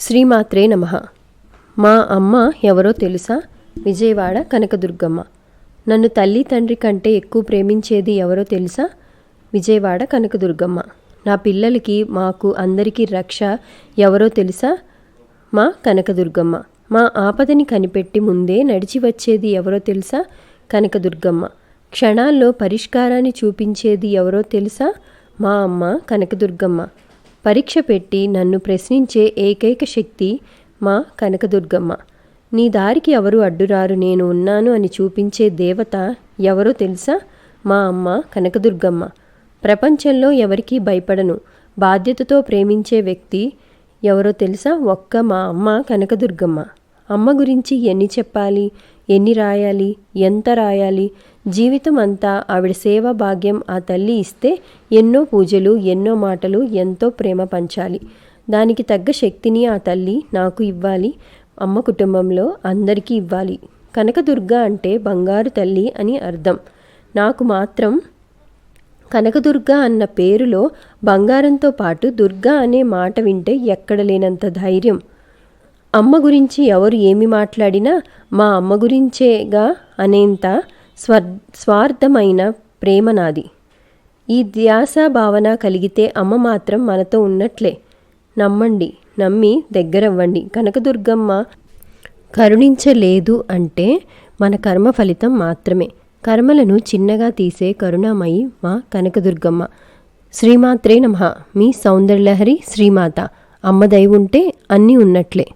శ్రీమాత్రే నమ. మా అమ్మ ఎవరో తెలుసా? విజయవాడ కనకదుర్గమ్మ. నన్ను తల్లి తండ్రి కంటే ఎక్కువ ప్రేమించేది ఎవరో తెలుసా? విజయవాడ కనకదుర్గమ్మ. నా పిల్లలకి మాకు అందరికీ రక్ష ఎవరో తెలుసా? మా కనకదుర్గమ్మ. మా ఆపదని కనిపెట్టి ముందే నడిచి వచ్చేది ఎవరో తెలుసా? కనకదుర్గమ్మ. క్షణాల్లో పరిష్కారాన్ని చూపించేది ఎవరో తెలుసా? మా అమ్మ కనకదుర్గమ్మ. పరీక్ష పెట్టి నన్ను ప్రశ్నించే ఏకైక శక్తి మా కనకదుర్గమ్మ. నీ దారికి ఎవరు అడ్డురారు నేను ఉన్నాను అని చూపించే దేవత ఎవరో తెలుసా? మా అమ్మ కనకదుర్గమ్మ. ప్రపంచంలో ఎవరికీ భయపడను. బాధ్యతతో ప్రేమించే వ్యక్తి ఎవరో తెలుసా? ఒక్క మా అమ్మ కనకదుర్గమ్మ. అమ్మ గురించి ఎన్ని చెప్పాలి? ఎన్ని రాయాలి? ఎంత రాయాలి? జీవితం అంతా ఆవిడ సేవ భాగ్యం ఆ తల్లి ఇస్తే ఎన్నో పూజలు ఎన్నో మాటలు ఎంతో ప్రేమ పంచాలి. దానికి తగ్గ శక్తిని ఆ తల్లి నాకు ఇవ్వాలి. అమ్మ కుటుంబంలో అందరికీ ఇవ్వాలి. కనకదుర్గ అంటే బంగారు తల్లి అని అర్థం. నాకు మాత్రం కనకదుర్గ అన్న పేరులో బంగారంతో పాటు దుర్గా అనే మాట వింటే ఎక్కడ లేనంత ధైర్యం. అమ్మ గురించి ఎవరు ఏమి మాట్లాడినా మా అమ్మ గురించేగా అనేంత స్వర్ స్వార్థమైన ప్రేమ నాది. ఈ ధ్యాస భావన కలిగితే అమ్మ మాత్రం మనతో ఉన్నట్లే. నమ్మండి నమ్మి దగ్గరవ్వండి. కనకదుర్గమ్మ కరుణించలేదు అంటే మన కర్మ ఫలితం మాత్రమే. కర్మలను చిన్నగా తీసే కరుణామయి మా కనకదుర్గమ్మ. శ్రీమాత్రే నమ. మీ సౌందర్యలహరి శ్రీమాత. అమ్మ దయ ఉంటే అన్నీ ఉన్నట్లే.